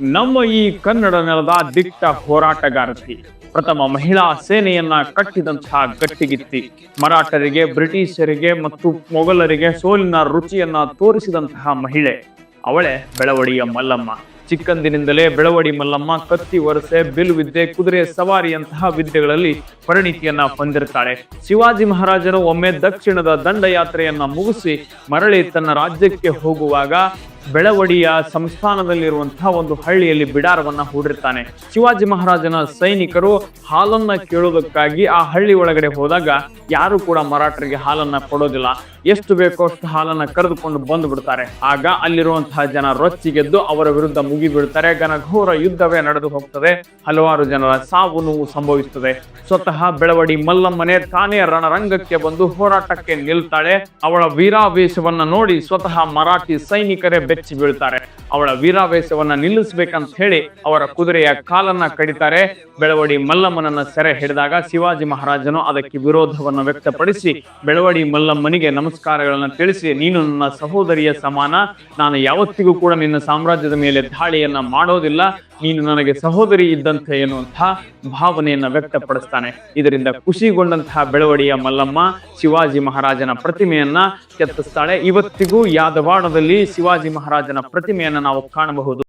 ನಮ್ಮ ಈ ಕನ್ನಡ ನೆಲದ ದಿಟ್ಟ ಹೋರಾಟಗಾರತಿ, ಪ್ರಥಮ ಮಹಿಳಾ ಸೇನೆಯನ್ನ ಕಟ್ಟಿದಂತಹ ಗಟ್ಟಿಗಿತ್ತಿ, ಮರಾಠರಿಗೆ, ಬ್ರಿಟಿಷರಿಗೆ ಮತ್ತು ಮೊಘಲರಿಗೆ ಸೋಲಿನ ರುಚಿಯನ್ನ ತೋರಿಸಿದಂತಹ ಮಹಿಳೆ. ಅವಳೆ ಬೆಳವಡಿಯ ಮಲ್ಲಮ್ಮ. ಚಿಕ್ಕಂದಿನಿಂದಲೇ ಬೆಳವಡಿ ಮಲ್ಲಮ್ಮ ಕತ್ತಿ ವರಸೆ ಬಿಲ್ ವಿದ್ಯೆ ಕುದುರೆ ಸವಾರಿಯಂತಹ ವಿದ್ಯೆಗಳಲ್ಲಿ ಪರಿಣಿತಿಯನ್ನ ಹೊಂದಿರ್ತಾಳೆ. ಶಿವಾಜಿ ಮಹಾರಾಜರು ಒಮ್ಮೆ ದಕ್ಷಿಣದ ದಂಡಯಾತ್ರೆಯನ್ನ ಮುಗಿಸಿ ಮರಳಿ ತನ್ನ ರಾಜ್ಯಕ್ಕೆ ಹೋಗುವಾಗ ಬೆಳವಡಿಯ ಸಂಸ್ಥಾನದಲ್ಲಿರುವಂತಹ ಒಂದು ಹಳ್ಳಿಯಲ್ಲಿ ಬಿಡಾರವನ್ನ ಹೂಡಿರ್ತಾನೆ. ಶಿವಾಜಿ ಮಹಾರಾಜನ ಸೈನಿಕರು ಹಾಲನ್ನ ಕೇಳೋದಕ್ಕಾಗಿ ಆ ಹಳ್ಳಿ ಒಳಗಡೆ ಹೋದಾಗ ಯಾರು ಕೂಡ ಮರಾಠರಿಗೆ ಹಾಲನ್ನ ಕೊಡೋದಿಲ್ಲ. ಎಷ್ಟು ಬೇಕೋ ಅಷ್ಟು ಹಾಲನ್ನ ಕರೆದುಕೊಂಡು ಬಂದು ಬಿಡ್ತಾರೆ ಆಗ ಅಲ್ಲಿರುವಂತಹ ಜನ ರೊಚ್ಚಿಗೆದ್ದು ಅವರ ವಿರುದ್ಧ ಮುಗಿಬಿಡ್ತಾರೆ. ಘನಘೋರ ಯುದ್ಧವೇ ನಡೆದು ಹೋಗ್ತದೆ. ಹಲವಾರು ಜನರ ಸಾವು ನೋವು ಸಂಭವಿಸುತ್ತದೆ ಸ್ವತಃ ಬೆಳವಡಿ ಮಲ್ಲಮ್ಮನೆ ತಾನೇ ರಣರಂಗಕ್ಕೆ ಬಂದು ಹೋರಾಟಕ್ಕೆ ನಿಲ್ತಾಳೆ. ಅವಳ ವೀರಾವೇಶವನ್ನ ನೋಡಿ ಸ್ವತಃ ಮರಾಠಿ ಸೈನಿಕರೇ ಬೆಚ್ಚಿ ಬೀಳ್ತಾರೆ. ಅವಳ ವೀರಾವೇಶವನ್ನ ನಿಲ್ಲಿಸ್ಬೇಕಂತ ಹೇಳಿ ಅವರ ಕುದುರೆಯ ಕಾಲನ್ನ ಕಡಿತಾರೆ. ಬೆಳವಡಿ ಮಲ್ಲಮ್ಮನನ್ನ ಸೆರೆ ಹಿಡಿದಾಗ ಶಿವಾಜಿ ಮಹಾರಾಜನು ಅದಕ್ಕೆ ವಿರೋಧವನ್ನು ವ್ಯಕ್ತಪಡಿಸಿ, ಬೆಳವಡಿ ಮಲ್ಲಮ್ಮನಿಗೆ ನಮಸ್ಕಾರಗಳನ್ನ ತಿಳಿಸಿ, ನೀನು ನನ್ನ ಸಹೋದರಿಯ ಸಮಾನ, ನಾನು ಯಾವತ್ತಿಗೂ ಕೂಡ ನಿನ್ನ ಸಾಮ್ರಾಜ್ಯದ ಮೇಲೆ ದಾಳಿಯನ್ನ ಮಾಡೋದಿಲ್ಲ ನೀನು ನನಗೆ ಸಹೋದರಿ ಇದ್ದಂತೆ ಎನ್ನುವಂತಹ ಭಾವನೆಯನ್ನ ವ್ಯಕ್ತಪಡಿಸ್ತಾನೆ. ಇದರಿಂದ ಖುಷಿಗೊಂಡಂತಹ ಬೆಳವಡಿಯ ಮಲ್ಲಮ್ಮ ಶಿವಾಜಿ ಮಹಾರಾಜನ ಪ್ರತಿಮೆಯನ್ನ ಕೆತ್ತಿಸ್ತಾಳೆ. ಇವತ್ತಿಗೂ ಯಾದವಾಡದಲ್ಲಿ ಶಿವಾಜಿ ಮಹಾರಾಜನ ಪ್ರತಿಮೆಯನ್ನ ನಾವು ಕಾಣಬಹುದು.